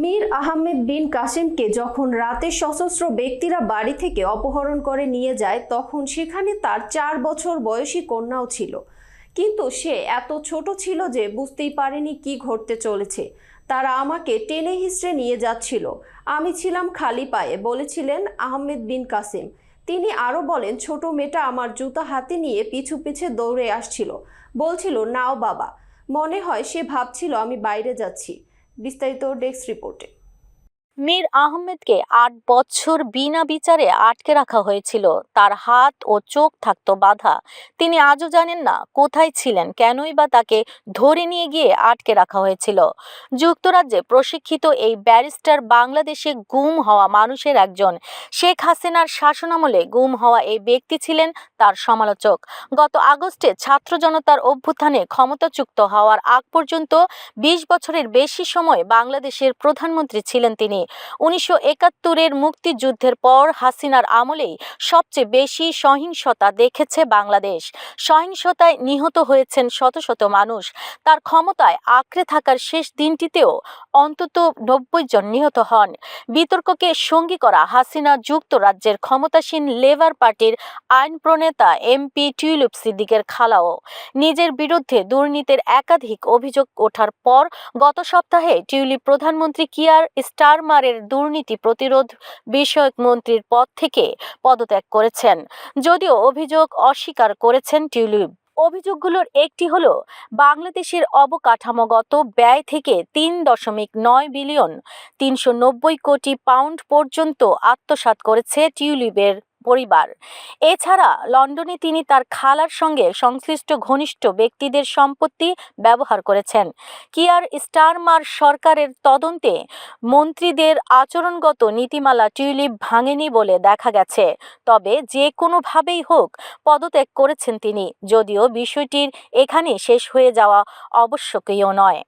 মীর আহমেদ বিন কাসেমকে যখন রাতে সশস্ত্র ব্যক্তিরা বাড়ি থেকে অপহরণ করে নিয়ে যায়, তখন সেখানে তার চার বছর বয়সী কন্যাও ছিল। কিন্তু সে এত ছোট ছিল যে বুঝতেই পারেনি কি ঘটতে চলেছে। তারা আমাকে টেনে হিস্ট্রে নিয়ে যাচ্ছিল। আমি ছিলাম খালি পায়ে, বলেছিলেন আহমেদ বিন কাসেম। তিনি আরও বলেন, ছোট মেয়েটা আমার জুতা হাতে নিয়ে পিছু পিছে দৌড়ে আসছিল। বলছিল, নাও বাবা। মনে হয় সে ভাবছিল, আমি বাইরে যাচ্ছি। বিস্তারিত ডেস্ক রিপোর্টে। মীর আহমেদকে আট বছর বিনা বিচারে আটকে রাখা হয়েছিল। তার হাত ও চোখ থাকত বাধা। তিনি আজও জানেন না কোথায় ছিলেন, কেনই বা তাকে ধরে নিয়ে গিয়ে আটকে রাখা হয়েছিল। যুক্তরাজ্যে প্রশিক্ষিত এই ব্যারিস্টার বাংলাদেশে গুম হওয়া মানুষের একজন। শেখ হাসিনার শাসনামলে গুম হওয়া এই ব্যক্তি ছিলেন তার সমালোচক। গত আগস্টে ছাত্র জনতার অভ্যুত্থানে ক্ষমতাচ্যুক্ত হওয়ার আগ পর্যন্ত বিশ বছরের বেশি সময় বাংলাদেশের প্রধানমন্ত্রী ছিলেন তিনি। উনিশশো একাত্তরের মুক্তিযুদ্ধের পর হাসিনার আমলেই সবচেয়ে বেশি সহিংসতা দেখেছে বাংলাদেশ। সহিংসতায় নিহত হয়েছেন শত শত মানুষ। তার ক্ষমতায় আঁকড়ে থাকার শেষ দিনটিতেও অন্তত নব্বই জন নিহত হন। বিতর্ককে সঙ্গী করা হাসিনা যুক্তরাজ্যের ক্ষমতাসীন লেবার পার্টির আইন প্রণেতা এমপি টিউলিপ সিদ্দিকের খালাও। নিজের বিরুদ্ধে দুর্নীতির একাধিক অভিযোগ ওঠার পর গত সপ্তাহে টিউলিপ প্রধানমন্ত্রী কিয়ার স্টারমারের দুর্নীতি প্রতিরোধ বিষয়ক মন্ত্রীর পদ থেকে পদত্যাগ করেছেন। যদিও অভিযোগ অস্বীকার করেছেন টিউলিপ। অভিযোগগুলোর একটি হল, বাংলাদেশের অবকাঠামোগত ব্যয় থেকে তিন দশমিক নয় বিলিয়ন তিনশো নব্বই কোটি পাউন্ড পর্যন্ত আত্মসাত করেছে টিউলিপের পরিবার। এছাড়া লন্ডনে তিনি তার খালার সঙ্গে সংশ্লিষ্ট ঘনিষ্ঠ ব্যক্তিদের সম্পত্তি ব্যবহার করেছেন। কিয়ার স্টারমার সরকারের তদন্তে মন্ত্রীদের আচরণগত নীতিমালা টিউলিপ ভাঙেনি বলে দেখা গেছে। তবে যে কোনোভাবেই হোক পদত্যাগ করেছেন তিনি, যদিও বিষয়টির এখানে শেষ হয়ে যাওয়া আবশ্যকীয় নয়।